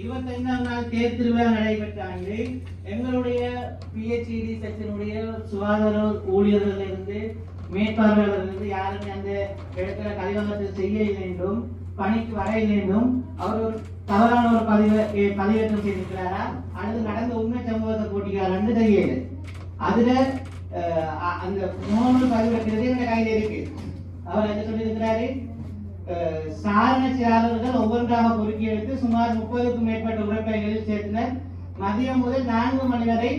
இருபத்தைந்தாம் நாள் தேர் திருவிழா நடைபெற்ற எங்களுடைய பிஹெச்இடி செக்ஷனுடைய சுகாதார ஊழியர்கள் இருந்து மேற்பார்வையாளர்கள் இருந்து யாருமே அந்த இடத்துல கலிவகத்தை செய்ய இல்லை என்றும் பணிக்கு வர இல்லை என்றும் அவர் ஒரு தவறான ஒரு பதிவு பதிவேற்றம் செய்திருக்கிறாரா? அல்லது நடந்த உண்மை சம்பவத்தை போட்டிக்கிறாரான்னு தெரியல அதுல அந்த மூணு பதிவேற்றது எங்க கையில இருக்கு. அவர் என்ன சொல்லியிருக்கிறாரு? செயலாளர்கள் ஒவ்வொன்றாக பொறுக்கி எடுத்து சுமார் முப்பதுக்கும் மேற்பட்ட உறுப்பினர்களில் சேர்த்தனர். மதியம் முதல் நான்கு மணி வரை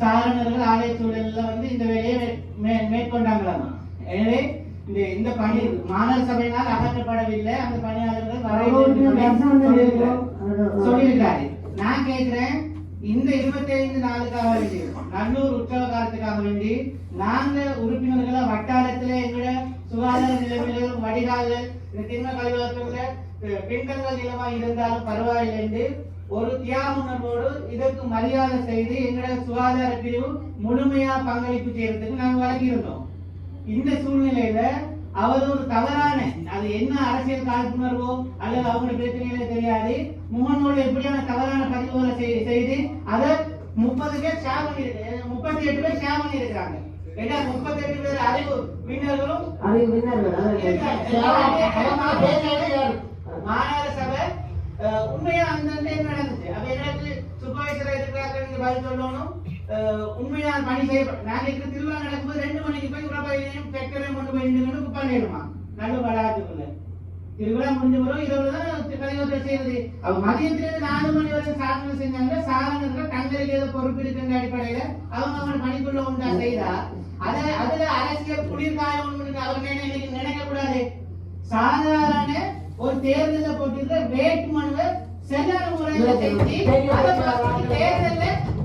சாரணர்கள் ஆலய சூழலில் வந்து இந்த வேலையை மேற்கொண்டாங்களாமா. எனவே இந்த இந்த பணி மாநகர சபையினால் அகற்றப்படவில்லை. அந்த பணியாளர்கள். சொல்லியிருக்காரு. நான் கேட்கிறேன் இந்த இருபத்தி ஐந்து நாளுக்காக வேண்டி நல்லூர் உற்சவ காலத்துக்காக வேண்டி நாங்க உறுப்பினர்களை வட்டாரத்துல எங்களோட சுகாதார நிலைமையிலும் வடிகால்கள் இந்த திண்ம கழிவகத்துல பெண்கள் பின்தங்கள் நிலமா இருந்தாலும் பரவாயில்லை என்று ஒரு தியாக உணர்வோடு இதற்கு மரியாதை செய்து எங்களோட சுகாதார பிரிவு முழுமையா பங்களிப்பு செய்யறதுக்கு நாங்க வழங்கியிருந்தோம். இந்த சூழ்நிலையில அவர் ஒரு தவறான அது என்ன அரசியல் காழ்ப்புணர்வோ அல்லது அவங்களோட பிரச்சனைகளே தெரியாது முகநூல் எப்படியான தவறான பதிவுகளை செய்து அதை முப்பது பேர் ஷேர் பண்ணிருக்கு முப்பத்தி எட்டு பேர் ஷேர் பண்ணியிருக்கிறாங்க ஏன்னா முப்பத்தி எட்டு பேர் அறிவு மாநகர சபை அஹ், உண்மையா அந்த டைம் நடந்துச்சு அப்ப எனக்கு சூப்பர்வைசர் இருக்கிறாங்க பதில் சொல்லணும் உண்மையா பணி நாங்க இருக்கிற திருவிழா நடக்கும்போது ரெண்டு மணிக்கு போய் உறவையிலையும் ஃபேக்டரையும் கொண்டு போய் நின்று குப்பை நல்ல வளாகத்துக்குள்ள திருவிழா முடிஞ்ச பிறகு இரவு தான் கலிவத்தில் செய்யறது. அவங்க மதியத்திலிருந்து நாலு மணி வரை சாதனை செஞ்சாங்க சாதனர்கள் தங்களுக்கு ஏதோ பொறுப்பு இருக்குன்ற அடிப்படையில அவங்க அவங்க பணிக்குள்ள உண்டா செய்தா? அத அதுல அரசியல் குளிர்காயம் ஒன்று அவர் நினைக்க நினைக்க கூடாது சாதாரண ஒரு தேர்தல போட்டிருக்க வேட்புமனுவை சரியான முறையில செஞ்சு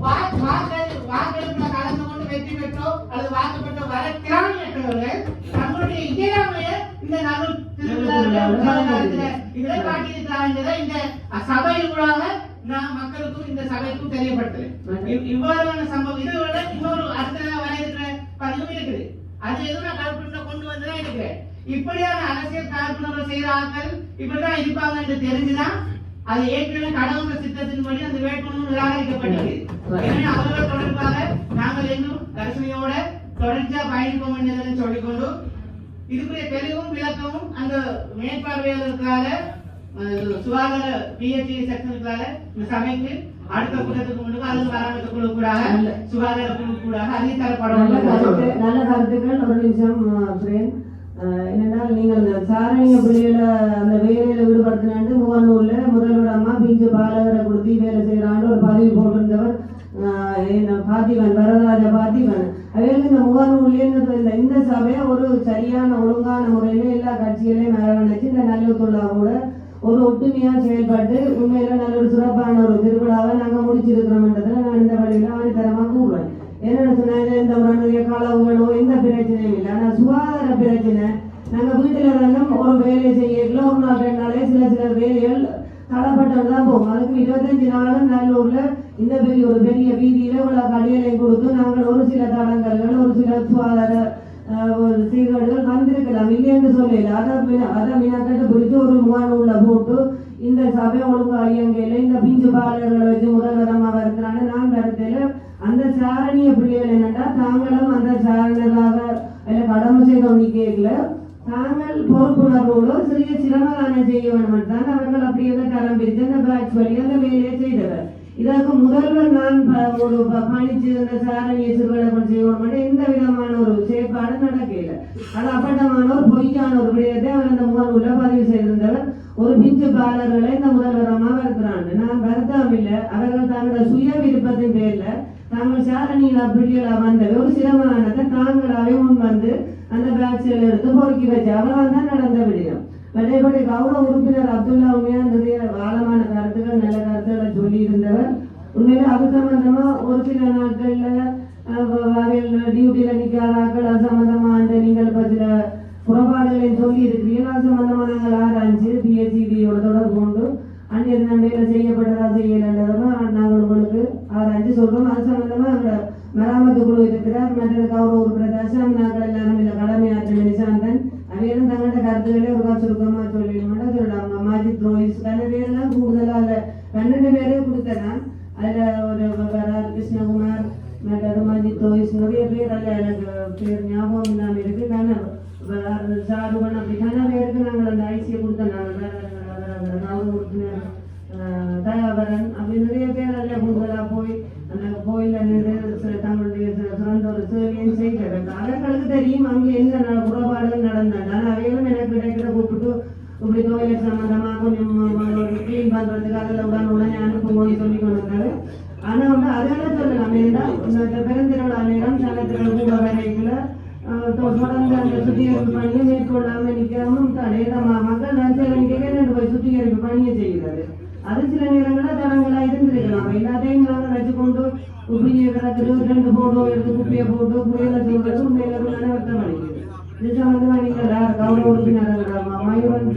வாக்கு வாக்கள் வாக்கெடுப்புல கலந்து கொண்டு வெற்றி பெற்றோ அல்லது வாக்குப்பட்டோ வர திராணியற்றவர்கள் தங்களுடைய இயலாமைய இந்த நான் மக்களுக்கும் இந்த சபைக்கும் தெரியப்படுத்துறேன் இவ்- இவ்வாறான சம்பவம் இதை விட இன்னொரு அடுத்த வர இருக்கிற பதிவும் இருக்குது. அது எதுவும் நான் கொண்டு வந்துதான் இருக்கிறேன். இப்படியான அரசியல் காழ்ப்புணர்வு செய்யற ஆட்கள் இப்படிதான் இருப்பாங்க என்று தெரிஞ்சுதான் அது ஏற்கனவே கடவுள் சித்தத்தின்படி அந்த வேட்புமனு நிராகரிக்கப்பட்டது. எனவே அவர்கள் தொடர்பாக நாங்கள் இன்னும் கரிசனையோட தொடர்ச்சியா பயணிப்போம் சொல்லிக்கொண்டு இதுக்குரிய தெளிவும் விளக்கமும் அந்த மேற்பார்வையாளருக்காக அஹ், சுகாதார பிஹெச்டி செக்ஷனுக்காக இந்த சபைக்கு அடுத்த கூட்டத்துக்கு முன்பு அல்லது பராமரிப்பு குழு கூடாக சுகாதார குழு கூடாக அறிவித்தரப்படும் நல்ல கருத்து நல்ல கருத்துக்கள் ஒரு நிமிஷம் பிரேம். என்னென்னால் நீங்கள் அந்த சாரணிய பிள்ளைகளை அந்த வேலையில ஈடுபடுத்தினாண்டு முகநூல்ல முதல்வர் அம்மா பிஞ்சு பாலகரை கொடுத்து வேலை செய்யறாண்டு ஒரு பதிவு போட்டிருந்தவர் பார்த்திபன் வரதராஜ பார்த்திபன் அவருக்கு இந்த முகநூல்ல இந்த இந்த- இந்த சபையை ஒரு சரியான ஒழுங்கான முறையில எல்லா கட்சிகளையும் அரவணைச்சு இந்த நல்லூத்துள்ளா கூட ஒரு ஒட்டுமையா செயல்பட்டு உண்மையில நல்ல ஒரு சிறப்பான ஒரு திருவிழாவை நாங்க முடிச்சிருக்கிறோம்ன்றதுல நான் இந்த வழியில ஆணித்தரமா கூறுவேன் என்னென்ன சொன்னாங்க இந்த உடனடிய களவுகளோ எந்த பிரச்சனையும் இல்லை. ஆனா சுகாதார பிரச்சனை நாங்க வீட்டுல இருந்தாலும் ஒரு வேலை செய்யல ஒரு நாள் ரெண்டு நாளே சில சில வேலைகள் தடப்பட்டது தான் போகும். அதுக்கு இருபத்தஞ்சு நாளும் நல்லூர்ல இந்த பெரிய ஒரு பெரிய வீதியில இவ்வளவு கடைகளை கொடுத்து நாங்கள் ஒரு சில தடங்கல்கள் ஒரு சில சுகாதார ஒரு சீர்கேடுகள் வந்திருக்கலாம். இல்லைன்னு சொல்லல. அதை அதை மினக்கட்டு பிடிச்சு ஒரு முகாநூல்ல போட்டு இந்த சபை ஒழுங்கு இயங்கையில இந்த பிஞ்சு பாலர்களை வச்சு முதல்வரமாக வருகிறான்னு நான் கருத்தில் அந்த சாரணிய பிள்ளைகள் என்னன்னா தாங்களும் அந்த சாரணராக இல்லை கடமை செய்த கேட்கல தாங்கள் பொறுப்புணர்வோடு சிறிய சிரமதானம் செய்ய வேண்டும் தான் அவர்கள் அப்படியே தரம் பிரித்து அந்த பேட்ச் வழி அந்த வேலையை செய்தவர். இதற்கு முதல்வர் நான் ஒரு ப- பணிச்சு இந்த செய்வோம் எந்த விதமான ஒரு செயற்பாடு நடக்கல அது அப்பட்டமான ஒரு பொய்யான ஒரு விடயத்தை அவர் அந்த முகநூல பதிவு செய்திருந்தவர். ஒரு பிஞ்சு பாலர்களை இந்த முதல்வரமா வருத்துறாங்க. நான் வருத்தம் இல்லை. அவர்கள் தங்களோட சுய விருப்பத்தின் பேர்ல தாங்கள் சாரணியில் பிள்ளைகளா வந்த ஒரு சிரமமானதை தாங்களாவே முன் வந்து அந்த பேட்சில் எடுத்து பொறுக்கி வச்சு அவ்வளவுதான் நடந்த விடயம். கடைபடி கௌரவ உறுப்பினர் அப்துல்லா உண்மையா நிறைய ஆழமான கருத்துக்கள் நல்ல கருத்துக்களை சொல்லி இருந்தவர் உண்மையில அது சம்பந்தமா ஒரு சில நாட்கள்ல அவையில் டியூட்டியில நிக்காதாக்கள் அது சம்பந்தமா அந்த நீங்கள் பத்திர புறப்பாடுகளை சொல்லி இருக்கிறீர்கள் அது சம்பந்தமா நாங்கள் ஆராய்ஞ்சு பிஎஸ்சிடியோட தொடர்பு கொண்டு அந்நிய நன்மையில செய்யப்பட்டதா செய்யலன்றதுமா நாங்கள் உங்களுக்கு ஆராய்ச்சி சொல்றோம். அது சம்பந்தமா அங்க மராமத்து குழு இருக்கிறார். மற்ற கௌரவ உறுப்பினர் தசாம் நாங்கள் எல்லாரும் இதில் கடமையாற்ற நிசாந்தன். அவையும் தங்களோட கருத்துக்களே ஒரு சுருக்கமா சொல்லிடுமாட்டா சொல்லலாம் மாஜித் கண்ணு கனவையெல்லாம் கூடுதலாக கன்னட ரெண்டு பேரும் கொடுத்தேன் அதுல ஒரு வரார் கிருஷ்ணகுமார் மற்றது மஞ்சித் தோய்ஸ் நிறைய பேர் அதில் எனக்கு பேர் ஞாபகம் இல்லாமல் இருக்கு நான் சாருவன் அப்படி கன பேருக்கு நாங்கள் அந்த ஐசியை கொடுத்தோம் நாங்கள் நாங்கள் கொடுத்தேன் தயாபரன் அப்படி நிறைய பேர் அதில் கூடுதலாக போய் அந்த கோயிலில் நின்று சில தங்களுடைய சிறந்த ஒரு சேவையும் செய்கிறாங்க அவர்களுக்கு தெரியும் அங்கே என்ன நடக்கும் இப்படி கோயிலுக்கு சம்மந்தமாக கொஞ்சம் க்ளீன் பண்ணுறதுக்கு அதில் உடனே உடனே அனுப்புங்கன்னு சொல்லி கொண்டு ஆனா வந்து அதெல்லாம் சொல்லலாம் ஏன்னா இந்த பெருந்திருவிழா நேரம் சங்கத்திற்கு கூட வரைக்குள்ள தொடர்ந்து அந்த சுத்திகரிப்பு பணியை மேற்கொள்ளாம நிற்காம தடை மக்கள் நினைச்ச போய் சுத்திகரிப்பு பணியை செய்கிறது அது சில நேரங்களில் தடங்களா இருந்திருக்கலாம் எல்லாத்தையும் நாங்கள் வச்சுக்கொண்டு இப்படியே கிடக்குது ரெண்டு போட்டோ எடுத்து குப்பியை போட்டு புயல சொல்றது உண்மையில நினைவர்த்தம் பண்ணிக்குது நிஜம் வந்து நீங்கள் கௌரவ உறுப்பினர் மயூரன்